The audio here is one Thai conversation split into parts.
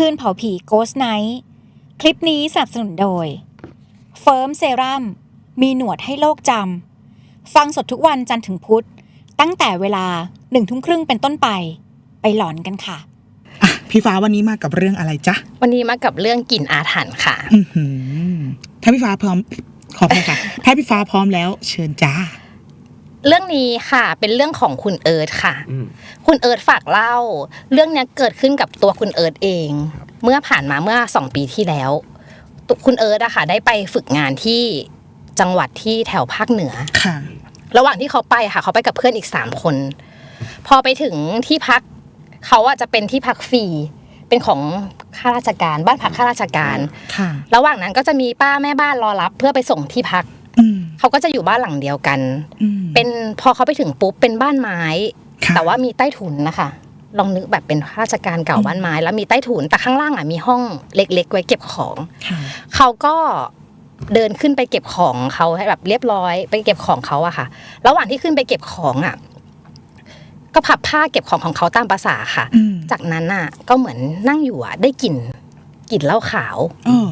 คืนเผาผี Ghost Night คลิปนี้สนับสนุนโดย เฟิร์มเซรั่มมีหนวดให้โลกจำ ฟังสดทุกวันจันทร์ถึงพุธ ตั้งแต่เวลาหนึ่งทุ่มครึ่งเป็นต้นไป ไปหลอนกันค่ะ อะพี่ฟ้าวันนี้มากับเรื่องอะไรจ๊ะวันนี้มากับเรื่องกลิ่นอาถรรพ์ค่ะ อื้อหือถ้าพี่ฟ้าพร้อมขอไปค่ะ ถ้าพี่ฟ้าพร้อมแล้ว เชิญจ้า เรื่องนี้ค่ะ เป็นเรื่องของคุณเอิร์ธค่ะอืมคุณเอิร์ธฝากเล่า เรื่องเนี้ยเกิดขึ้นกับตัวคุณเอิร์ธเอง เมื่อผ่านมาเมื่อสองปีที่แล้วตัวคุณเอิร์ธอะค่ะ ได้ไปฝึกงานที่จังหวัดที่แถวภาคเหนือค่ะ ระหว่างที่เขาไปค่ะ เขาไปกับเพื่อนอีกสามคน พอไปถึงที่พักเขาอะจะเป็นที่พักฟรีเป็นของข้าราชการบ้านพักข้าราชการ ค่ะ ระหว่างนั้นก็จะมีป้าแม่บ้านรอรับ เพื่อไปส่งที่พักอืม เขาก็จะอยู่บ้านหลังเดียวกันอืมเป็นพอเขาไปถึงปุ๊บเป็นบ้านไม้ค่ะแต่ว่ามีใต้ถุนนะคะลองนึกแบบเป็นข้าราชการเก่าบ้านไม้ แล้วมีใต้ถุนแต่ข้างล่างอะมีห้องเล็ก ๆ ไว้เก็บของค่ะเขาก็เดินขึ้นไปเก็บของเขาให้แบบเรียบร้อย ไปเก็บของเขาอะค่ะ ระหว่างที่ขึ้นไปเก็บของอะก็พับผ้าเก็บของของเขาตามภาษาค่ะอืมจากนั้นน่ะ ก็เหมือนนั่งอยู่อะได้กลิ่นกลิ่นเหล้าขาวเออ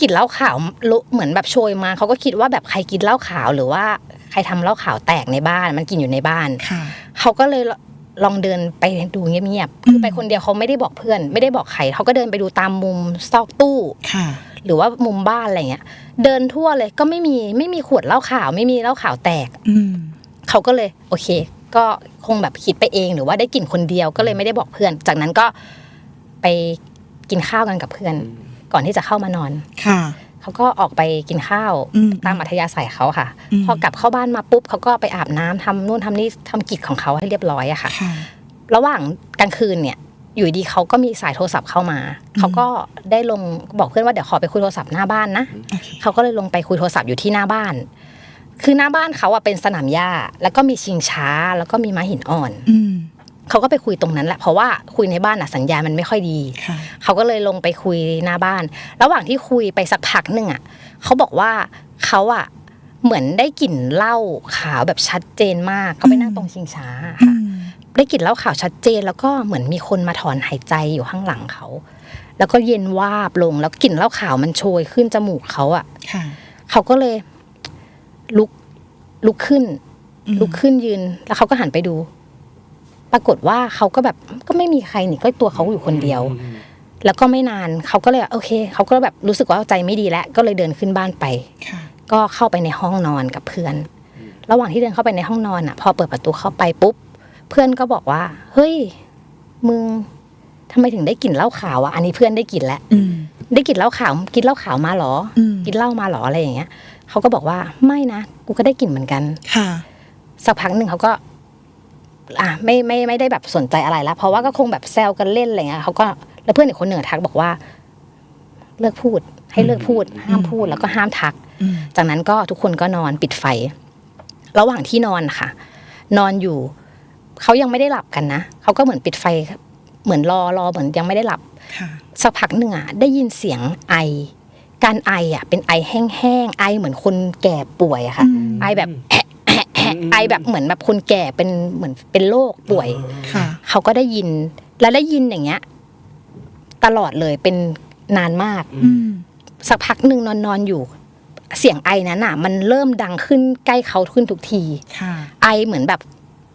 กลิ่นเหล้าขาวลุเหมือนแบบโชยมาเขาก็คิดว่าแบบใครกินเหล้าขาวหรือว่าใครทำเหล้าขาวแตกในบ้าน มันกินอยู่ในบ้านค่ะเขาก็เลยลองเดินไปดูเงียบๆคือไปคนเดียวเขาไม่ได้บอกเพื่อน ไม่ได้บอกใครเขาก็เดินไปดูตามมุมซอกตู้ค่ะหรือว่ามุมบ้านอะไรเงี้ย เดินทั่วเลยก็ไม่มีไม่มีขวดเหล้าขาว ไม่มีเหล้าขาวแตกอืมเขาก็เลยโอเค ก็คงแบบคิดไปเองหรือว่าได้กลิ่นคนเดียวก็เลยไม่ได้บอกเพื่อน จากนั้นก็ไปกินข้าวกันกับเพื่อน ก่อนที่จะเข้ามานอนค่ะเขาก็ออกไปกินข้าวอืมตามอัธยาศัยเขาค่ะอืมพอกลับเข้าบ้านมาปุ๊บเขาก็ไปอาบน้ำทำนู่นทำนี่ทำกิจของเขาให้เรียบร้อยอะค่ะค่ะ ระหว่างกลางคืนเนี่ย อยู่ดีเขาก็มีสายโทรศัพท์เข้ามาเขาก็ได้ลงบอกเพื่อนว่าเดี๋ยวขอไปคุยโทรศัพท์หน้าบ้านนะโอเคเขาก็เลยลงไปคุยโทรศัพท์อยู่ที่หน้าบ้าน คือหน้าบ้านเขาอะเป็นสนามหญ้าแล้วก็มีชิงช้าแล้วก็มีม้าหินอ่อน อืม เขาก็ไปคุยตรงนั้นแหละเพราะว่าคุยในบ้านอะสัญญาณมันไม่ค่อยดีค่ะเขาก็เลยลงไปคุยหน้าบ้าน ระหว่างที่คุยไปสักพักหนึ่งอะเขาบอกว่าเขาอะเหมือนได้กลิ่นเหล้าขาวแบบชัดเจนมากเขาไปนั่งตรงชิงช้าอืค่ะมได้กลิ่นเหล้าขาวชัดเจน แล้วก็เหมือนมีคนมาถอนหายใจอยู่ข้างหลังเขา แล้วก็เย็นวาบลงแล้วกลิ่นเหล้าขาวมันโชยขึ้นจมูกเขาอะค่ะเขาก็เลยลุกลุกขึ้นอืมลุกขึ้นยืน แล้วเขาก็หันไปดู ปรากฏว่าเขาก็แบบก็ไม่มีใครนี่ก็ตัวเขาอยู่คนเดียว แล้วก็ไม่นานเขาก็เลยโอเคเขาก็แบบรู้สึกว่าใจไม่ดีแล้วก็เลยเดินขึ้นบ้านไปค่ะก็เข้าไปในห้องนอนกับเพื่อน ระหว่างที่เดินเข้าไปในห้องนอนอะ พอเปิดประตูเข้าไปปุ๊บ เพื่อนก็บอกว่า เฮ้ย มึงทำไมถึงได้กลิ่นเหล้าขาวอะ อันนี้เพื่อนได้กลิ่นแล้วอืมได้กลิ่นเหล้าขาว กินเหล้าขาวมาเหรออืมกินเหล้ามาเหรออะไรอย่างเงี้ยเขาก็บอกว่าไม่นะ กูก็ได้กลิ่นเหมือนกัน ค่ะ สักพักหนึ่งเขาก็ อะไม่ไม่ไม่ได้แบบสนใจอะไรละเพราะว่าก็คงแบบแซวกันเล่นอะไรเงี้ยเขาก็แล้วเพื่อนอีกคนหนึ่งทักบอกว่า เลิกพูด ให้เลิกพูด ห้ามพูดแล้วก็ห้ามทักอืมจากนั้นก็ทุกคนก็นอนปิดไฟ ระหว่างที่นอนค่ะ นอนอยู่เขายังไม่ได้หลับกันนะเขาก็เหมือนปิดไฟ เหมือนรอรอเหมือนยังไม่ได้หลับค่ะสักพักหนึ่งอะได้ยินเสียงไอ การไออะ เป็นไอแห้งๆไอเหมือนคนแก่ป่วยอะค่ะอืมไอแบบแอะแอะแอะ ไอแบบเหมือนแบบคนแก่เป็นเหมือนเป็นโรคป่วย ค่ะ เขาก็ได้ยิน แล้วได้ยินอย่างเงี้ย ตลอดเลยเป็นนานมาก อืม สักพักหนึ่งนอนนอนอยู่ เสียงไอนั้นอะ มันเริ่มดังขึ้นใกล้เขาขึ้นทุกที ค่ะ ไอเหมือนแบบ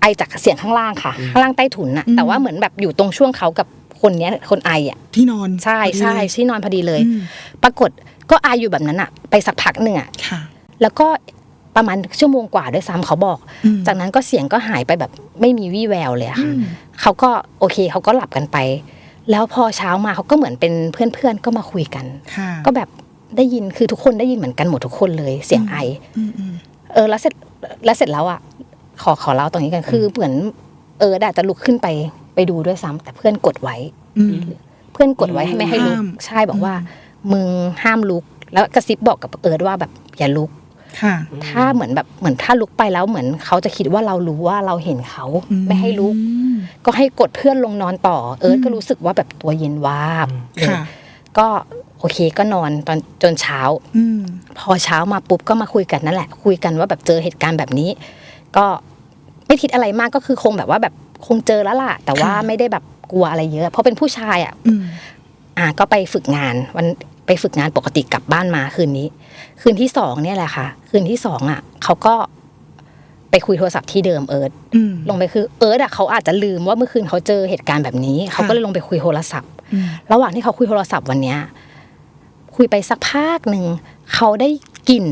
ไอจากเสียงข้างล่างค่ะ ข้างล่างใต้ถุนน่ะ อืม แต่ว่าเหมือนแบบอยู่ตรงช่วงเขากับคนเนี้ยคนไออะที่นอนใช่พอดีใช่เลยที่นอนพอดีเลย อืมปรากฏก็ไออยู่แบบนั้นอะ ไปสักพักหนึ่งอะ ค่ะ แล้วก็ ประมาณชั่วโมงกว่าด้วยซ้ำเขาบอกอืมจากนั้นก็เสียงก็หายไปแบบไม่มีวี่แววเลยอะอืค่ะมเขาก็โอเคเขาก็หลับกันไป แล้วพอเช้ามาเขาก็เหมือนเป็นเพื่อนๆก็มาคุยกันค่ะก็แบบได้ยินคือทุกคนได้ยินเหมือนกันหมดทุกคนเลย เสียงไออืมอืมเออแล้วเสร็จแล้วเสร็จแล้วอะขอขอเล่าตรงนี้กันคือเหมือนเอออาจจะลุกขึ้นไปไปดูด้วยซ้ำแต่เพื่อนกดไว้อืมเพื่อนกดไว้ให้ไม่ให้ลุกห้ามใช่บอกว่า มึงห้ามลุก แล้วกระซิบบอกกับเอิร์ดว่าแบบอย่าลุก ค่ะ ถ้าเหมือนแบบเหมือนถ้าลุกไปแล้วเหมือนเขาจะคิดว่าเรารู้ว่าเราเห็นเขาอืมไม่ให้ลุก ก็ให้กดเพื่อนลงนอนต่อ เอิร์ธก็รู้สึกว่าแบบตัวเย็นวาบค่ะก็โอเคก็นอนตอนจนเช้าอืมพอเช้ามาปุ๊บก็มาคุยกันนั่นแหละ คุยกันว่าแบบเจอเหตุการณ์แบบนี้ ก็ไม่คิดอะไรมากก็คือคงแบบว่าแบบคงเจอแล้วล่ะ แต่ว่าค่ะไม่ได้แบบกลัวอะไรเยอะ เพราะเป็นผู้ชายอะอืมอ่าก็ไปฝึกงานวัน ไปฝึกงานปกติกลับบ้านมาคืนนี้ คืนที่สองเนี่ยแหละค่ะ คืนที่สองอะเขาก็ไปคุยโทรศัพท์ที่เดิมเอิร์ธอืมลงไปคือเอิร์ธอะเขาอาจจะลืมว่าเมื่อคืนเขาเจอเหตุการณ์แบบนี้เขาก็เลยลงไปคุยโทรศัพท์อืมระหว่างที่เขาคุยโทรศัพท์วันเนี้ยคุยไปสักพักหนึ่งเขาได้กลิ่น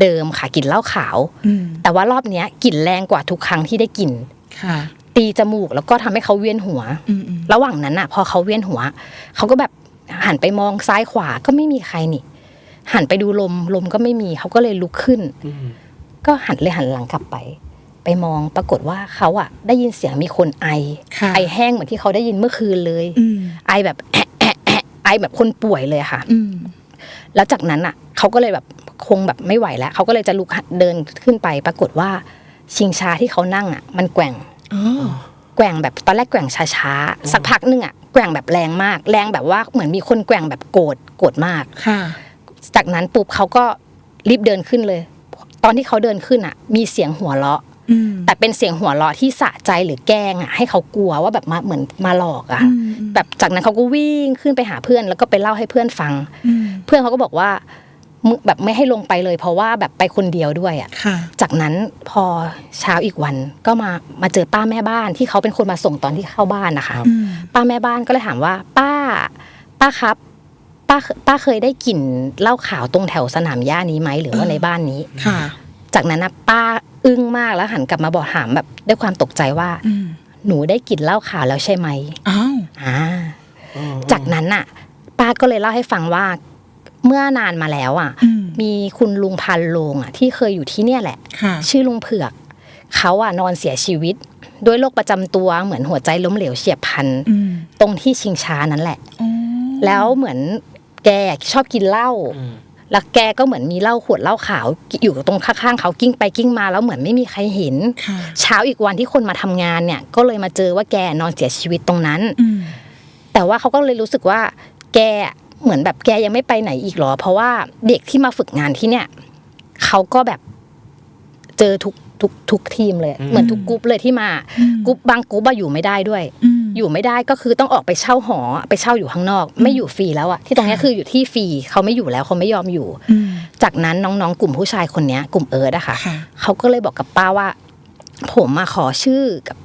เดิมค่ะกลิ่นเหล้าขาวอืมแต่ว่ารอบเนี้ยกลิ่นแรงกว่าทุกครั้งที่ได้กลิ่นค่ะตีจมูกแล้วก็ทำให้เขาเวียนหัวอืมอืมระหว่างนั้นอะ พอเขาเวียนหัวเขาก็แบบ หันไปมองซ้ายขวาก็ไม่มีใครนี่ หันไปดูลมลมก็ไม่มีเขาก็เลยลุกขึ้นอืมก็หันเลยหันหลังกลับไป ไปมองปรากฏว่าเขาอะได้ยินเสียงมีคนไอค่ะไอแห้งเหมือนที่เขาได้ยินเมื่อคืนเลยอืมไอแบบแอะแอะแอะไอแบบคนป่วยเลยอะค่ะอืมแล้วจากนั้นอะเขาก็เลยแบบคงแบบไม่ไหวแล้วเขาก็เลยจะลุกเดินขึ้นไป ปรากฏว่าชิงช้าที่เขานั่งอะ มันแกว่งอ๋อแกว่งแบบตอนแรกแกว่งช้าๆสักพักหนึงอะแก ว่งแบบแรงมาก แรงแบบว่าเหมือนมีคนแกว่งแบบโกรธโกรธมากค่ะจากนั้นปุ๊บเขาก็รีบเดินขึ้นเลย ตอนที่เขาเดินขึ้นอะ มีเสียงหัวเราะอืมแต่เป็นเสียงหัวเราะที่สะใจหรือแกล้งอะให้เขากลัวว่าแบบมาเหมือนมาหลอกอะอืมอืมแบบจากนั้นเขาก็วิ่งขึ้นไปหาเพื่อน แล้วก็ไปเล่าให้เพื่อนฟังอืมเพื่อนเขาก็บอกว่ามึง แบบไม่ให้ลงไปเลย เพราะว่าแบบไปคนเดียวด้วยอะค่ะจากนั้นพอเช้าอีกวันก็มามาเจอป้าแม่บ้านที่เขาเป็นคนมาส่งตอนที่เข้าบ้านนะคะอืมป้าแม่บ้านก็เลยถามว่า ป้า ป้าครับป้าป้าเคยได้กลิ่นเหล้าขาวตรงแถวสนามหญ้านี้ไหมหรือว่าในบ้านนี้ค่ะ จากนั้นนะป้าอึ้งมากแล้วหันกลับมาบอกถามแบบด้วยความตกใจว่าอืมหนูได้กลิ่นเหล้าขาวแล้วใช่ไหมอ้าวอ่าจากนั้นน่ะ ป้าก็เลยเล่าให้ฟังว่า เมื่อนานมาแล้วอะอืมมีคุณลุงพันโลงอะที่เคยอยู่ที่เนี่ยแหละค่ะชื่อลุงเผือกเขาอะนอนเสียชีวิต ด้วยโรคประจำตัวเหมือนหัวใจล้มเหลวเฉียบพลันอืมตรงที่ชิงช้านั่นแหละอ๋อแล้วเหมือนแกชอบกินเหล้าอืมแล้วแกก็เหมือนมีเหล้าขวดเหล้าขาว อยู่ตรงข้างๆเขากิ้งไปกิ้งมาแล้วเหมือนไม่มีใครเห็นค่ะเช้าอีกวันที่คนมาทำงานเนี่ย ก็เลยมาเจอว่าแกนอนเสียชีวิตตรงนั้นอืมแต่ว่าเขาก็เลยรู้สึกว่า แก เหมือนแบบแกยังไม่ไปไหนอีกหรอ เพราะว่าเด็กที่มาฝึกงานที่เนี่ยเขาก็แบบเจอทุกทุกทุกทีมเลยอืมเหมือนทุกกรุ๊ปเลยที่มาอืมกรุ๊ปบางกรุ๊ปอะอยู่ไม่ได้ด้วยอืมอยู่ไม่ได้ก็คือต้องออกไปเช่าหอ ไปเช่าอยู่ข้างนอก ไม่อยู่ฟรีแล้วอะที่ตรงเนี้ยคืออยู่ที่ฟรีเขาไม่อยู่แล้วเขาไม่ยอมอยู่อืมจากนั้นน้องๆ กลุ่มผู้ชายคนเนี้ย กลุ่มเอิร์ดอะค่ะค่ะเขาก็เลยบอกกับป้าว่า ผมมาขอชื่อกับ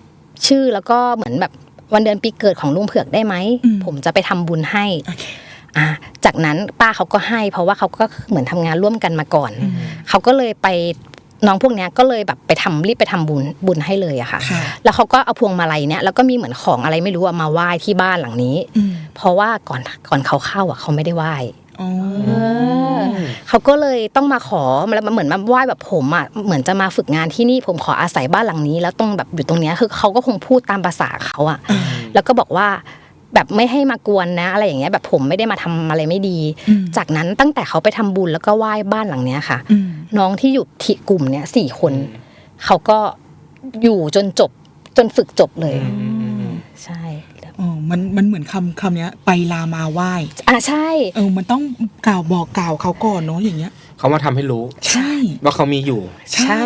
ชื่อแล้วก็เหมือนแบบวันเดือนปีเกิดของลุงเผือกได้ไหมอืมผมจะไปทำบุญให้โอเคอ่า จากนั้นป้าเขาก็ให้ เพราะว่าเขาก็เหมือนทำงานร่วมกันมาก่อน เขาก็เลยไปน้องพวกเนี้ยก็เลยแบบไปทำรีบไปทำบุญบุญให้เลยอะค่ะค่ะ แล้วเขาก็เอาพวงมาลัยเนี้ยแล้วก็มีเหมือนของอะไรไม่รู้อะมาไหว้ที่บ้านหลังนี้อืมเพราะว่าก่อนก่อนเขาเข้าอะเขาไม่ได้ไหว้อ๋อเขาก็เลยต้องมาขอแล้วเหมือนมาไหว้แบบผมอะเหมือนจะมาฝึกงานที่นี่ผมขออาศัยบ้านหลังนี้ แล้วต้องแบบอยู่ตรงเนี้ยคือเขาก็คงพูดตามภาษาเขาอะ แล้วก็บอกว่า แบบไม่ให้มากวนนะ อะไรอย่างเงี้ยแบบผมไม่ได้มาทำอะไรไม่ดีอืมจากนั้นตั้งแต่เขาไปทำบุญแล้วก็ไหว้บ้านหลังเนี้ยค่ะอืมน้องที่อยู่ที่กลุ่มเนี้ยสี่คนเขาก็อยู่จนจบจนฝึกจบเลยใช่อ๋อมันมันเหมือนคำคำเนี้ย ไปลามาไหว้อะใช่ เออ มันต้องกล่าวบอกกล่าวเขาก่อนเนาะอย่างเงี้ยเขามาทำให้รู้ ใช่ ว่าเขามีอยู่ ใช่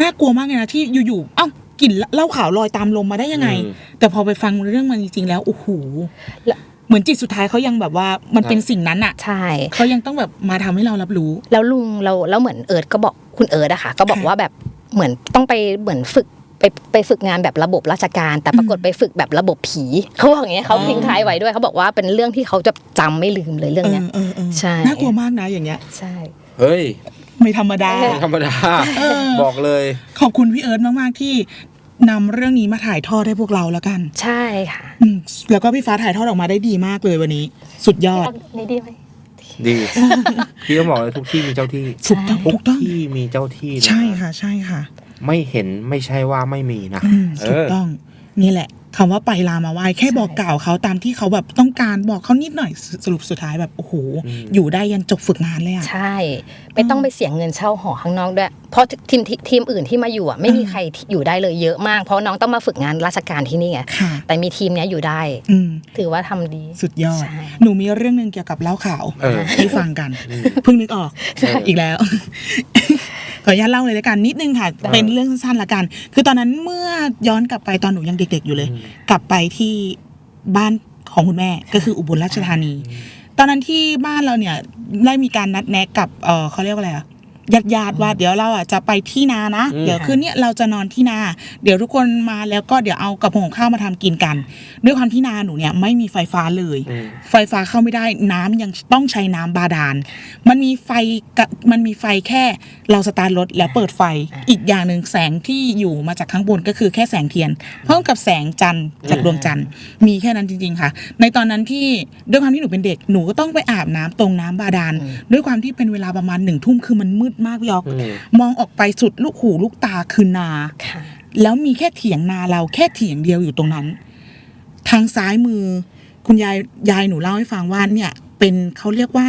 น่ากลัวมากเลยนะที่อยู่ๆเอ้า กลิ่นเหล้าขาวลอยตามลมมาได้ยังไง อืม แต่พอไปฟังเรื่องมันจริงๆแล้วโอ้โหแล้วเหมือนจิตสุดท้ายเขายังแบบว่ามันเป็นสิ่งนั้นอะใช่ เขายังต้องแบบมาทำให้เรารับรู้ แล้วลุงเราแล้วเหมือนเอิร์ดก็บอกคุณเอิร์ดอะค่ะ ก็บอกค่ะว่าแบบเหมือนต้องไปเหมือนฝึกไปไปฝึกงานแบบระบบราชการ แต่ปรากฏอืมไปฝึกแบบระบบผีเขาบอกอย่างเงี้ยเขาอ๋อทิ้งท้ายไว้ด้วยเขาบอกว่าเป็นเรื่องที่เขาจะจำไม่ลืมเลยเรื่องเอเนี้อยเออเออใช่ น่ากลัวมากนะอย่างเงี้ย ใช่ เฮ้ย ไม่ธรรมดา ไม่ธรรมดา เออ บอกเลย ขอบคุณพี่เอิร์ธมาก ๆ ที่นำเรื่องนี้มาถ่ายทอดให้พวกเราแล้วกัน ใช่ค่ะอืมแล้วก็พี่ฟ้าถ่ายทอดออกมาได้ดีมากเลยวันนี้ สุดยอดนี่ดีไหม ดี พี่ก็บอกเลยทุกที่มีเจ้าที่ถูกต้องทุถูกกต้อง ที่มีเจ้าที่นะใช่ค่ะ ใช่ค่ะ ไม่เห็นไม่ใช่ว่าไม่มีนะอืมเอถูกอ ต้อง นี่แหละ คำว่าไปลามาไหว้แค่บอกกล่าวเขาตามที่เขาแบบต้องการบอกเขานิดหน่อยสสรุปสุดท้ายแบบโอ้โหอืมอยู่ได้ยันจบฝึกงานเลยอะใช่ ไม่ต้องไปเสียเงินเช่าหอข้างนอกด้วย เพราะทีมทีทีมอื่นที่มาอยู่อะไม่มีใครอยู่ได้เลยเยอะมาก เพราะน้องต้องมาฝึกงานราชการที่นี่ไงค่ะแต่มีทีมเนี้ยอยู่ได้อืมถือว่าทำดีสุดยอดใช่หนูมีเรื่องหนึ่งเกี่ยวกับเหล้าขาวเออให้ฟังกันเพิ่งนึกออกอีกแล้วขออนุญาตเล่าเลยละกันนิดนึงค่ะ เป็นเรื่องสั้นๆละกัน คือตอนนั้นเมื่อย้อนกลับไปตอนหนูยังเด็ก ๆอยู่เลยกลับไปที่บ้านของคุณแม่ก็คืออุบลราชธานี ตอนนั้นที่บ้านเราเนี่ยได้มีการนัดแนะกับเออเขาเรียกว่าอะไรอะ ญาติญาติๆว่าเดี๋ยวเราอะจะไปที่นานะอืมเดี๋ยวคืนเนี้ยเราจะนอนที่นา เดี๋ยวทุกคนมาแล้วก็เดี๋ยวเอากับของข้าวมาทำกินกัน ด้วยความที่นาหนูเนี่ยไม่มีไฟฟ้าเลยอืมไฟฟ้าเข้าไม่ได้น้ำยังต้องใช้น้ำบาดาล มันมีไฟกะมันมีไฟแค่เราสตาร์ทรถแล้วเปิดไฟ อีกอย่างหนึ่งแสงที่อยู่มาจากข้างบนก็คือแค่แสงเทียนพร้อมกับแสงจันทร์จากดวงจันทร์มีแค่นั้นจริง ๆ ค่ะ ในตอนนั้นที่ด้วยความที่หนูเป็นเด็กหนูก็ต้องไปอาบน้ำตรงน้ำบาดาลด้วยความที่เป็นเวลาประมาณหนึ่งทุ่มคือมันมืดมากพี่ยอกอืมมองออกไปสุดลูกหูลูกตาคือนาค่ะแล้วมีแค่เถียงนาเราแค่เถียงเดียวอยู่ตรงนั้น ทางซ้ายมือ คุณยายยายหนูเล่าให้ฟังว่าเนี่ย เป็นเขาเรียกว่า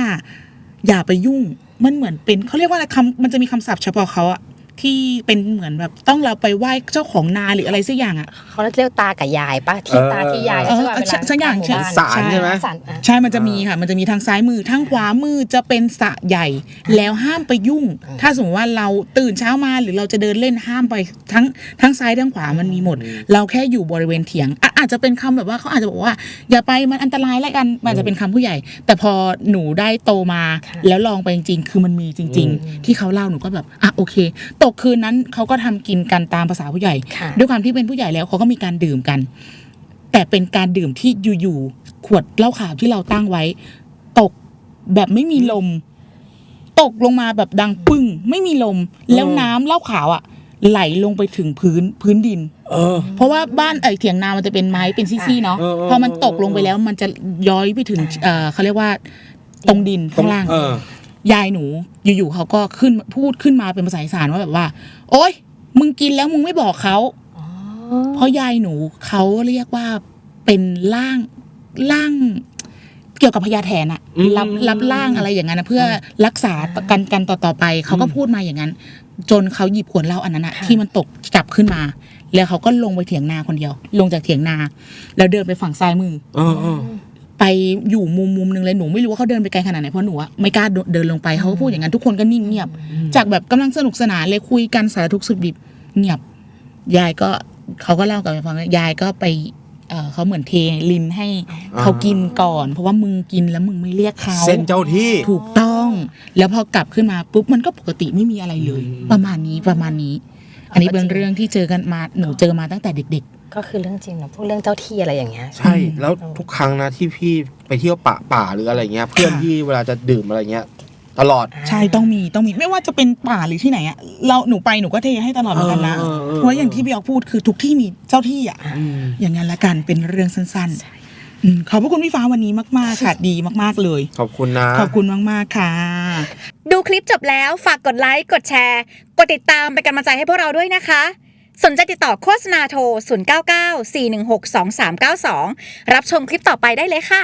อย่าไปยุ่งมันเหมือนเป็นเขาเรียกว่าอะไรคำมันจะมีคำศัพท์เฉพาะเขาอะ ที่เป็นเหมือนแบบต้องเราไปไหว้เจ้าของนาหรืออะไรสักอย่างอะเขาเรียกตากับยายปะที่ตาที่ยายเออใช่ปะเออเวลาสักอย่างตมหมู่บ้นสารใช่ไหมสารอะใช่มันจะมีค่ะมันจะมีทางซ้ายมือทางขวามือจะเป็นสระใหญ่ แล้วห้ามไปยุ่ง ถ้าสมมติว่าเราตื่นเช้ามาหรือเราจะเดินเล่นห้ามไปทั้งทั้งซ้ายทั้งขวามันมีหมด เราแค่อยู่บริเวณเถียงอะอาจจะเป็นคำแบบว่าเขาอาจจะบอกว่า อย่าไปมันอันตรายแล้วกันมันอาจจะเป็นคำผู้ใหญ่ แต่พอหนูได้โตมาค่ะแล้วลองไปจริงๆคือมันมีจริง ๆ ที่เขาเล่าหนูก็แบบอะโอเคตกคืนนั้นเขาก็ทำกินกันตามภาษาผู้ใหญ่ค่ะด้วยความที่เป็นผู้ใหญ่แล้วเขาก็มีการดื่มกัน แต่เป็นการดื่มที่อยู่ๆขวดเหล้าขาวที่เราตั้งไว้ ตกแบบไม่มีลม ตกลงมาแบบดังปึ้ง ไม่มีลม แล้วน้ำเหล้าขาวอะไหลลงไปถึงพื้นพื้นดิน เออ เพราะว่าบ้านเอ่ยเถียงนามันจะเป็นไม้เป็นซี่ๆเนาะเออเออพอมันตกลงไปแล้วมันจะย้อยไปถึงเอ่อเขาเรียกว่า ตรงดินข้างล่างเออ ยายหนูอยู่ๆเขาก็ขึ้นพูดขึ้นมาเป็นภาษาอีสานว่าแบบว่า โอ๊ยมึงกินแล้วมึงไม่บอกเขาเพราะยายหนูเขาเรียกว่าเป็นร่างร่างเกี่ยวกับพญาแถนอะอืมรับรับร่างอะไรอย่างนั้นนะเพื่อรักษากันกันต่อต่อไปเขาก็พูดมาอย่างนั้น จนเขาหยิบขวดเหล้าอันนั้นอะค่ะที่มันตกจับขึ้นมา แล้วเขาก็ลงไปเถียงนาคนเดียว ลงจากเถียงนา แล้วเดินไปฝั่งซ้ายมือเออเออ ไปอยู่มุมมุมหนึ่งเลยหนูไม่รู้ว่าเขาเดินไปไกลขนาดไหนเพราะหนูอะไม่กล้าเดินลงไปเขาก็พูดอย่างนั้นทุกคนก็นิ่งเงียบ จากแบบกำลังสนุกสนานเลยคุยกันสารทุกข์สุขดิบเงียบ ยายก็เขาก็เล่ากับไปฟังว่ายายก็ไปเอ่อเขาเหมือนเทลินให้เขากินก่อน เพราะว่ามึงกินแล้วมึงไม่เรียกเขาเส้นเจ้าที่ถูกต้อง แล้วพอกลับขึ้นมาปุ๊บมันก็ปกติไม่มีอะไรเลยอืมประมาณนี้ประมาณนี้ อันนี้เป็นเรื่องที่เจอกันมาหนูเจอมาตั้งแต่เด็ก ก็คือเรื่องจริงนะพวกเรื่องเจ้าที่อะไรอย่างเงี้ย ใช่แล้วทุกครั้งนะที่พี่ไปเที่ยวป่าป่าหรืออะไรเงี้ย เพื่อนพี่เวลาจะดื่มอะไรเงี้ย ตลอด ๆ ใช่ต้องมีต้องมีไม่ว่าจะเป็นป่าหรือที่ไหนอะเราหนูไปหนูก็เทให้ตลอดเหมือนกันนะเออเออเออ เพราะอย่างที่พี่ออกพูดคือทุกที่มีเจ้าที่อะอืม อย่างนั้นละกันเป็นเรื่องสั้นๆอืมขอบพระคุณพี่ฟ้าวันนี้มากๆค่ะดีมากๆเลย ขอบคุณนะ ขอบคุณมากๆค่ะ ดูคลิปจบแล้วฝากกดไลค์ กดแชร์ กดติดตามเป็นกำลังใจให้พวกเราด้วยนะคะ สนใจติดต่อโฆษณาโทร 099 416 2392 รับชมคลิปต่อไปได้เลยค่ะ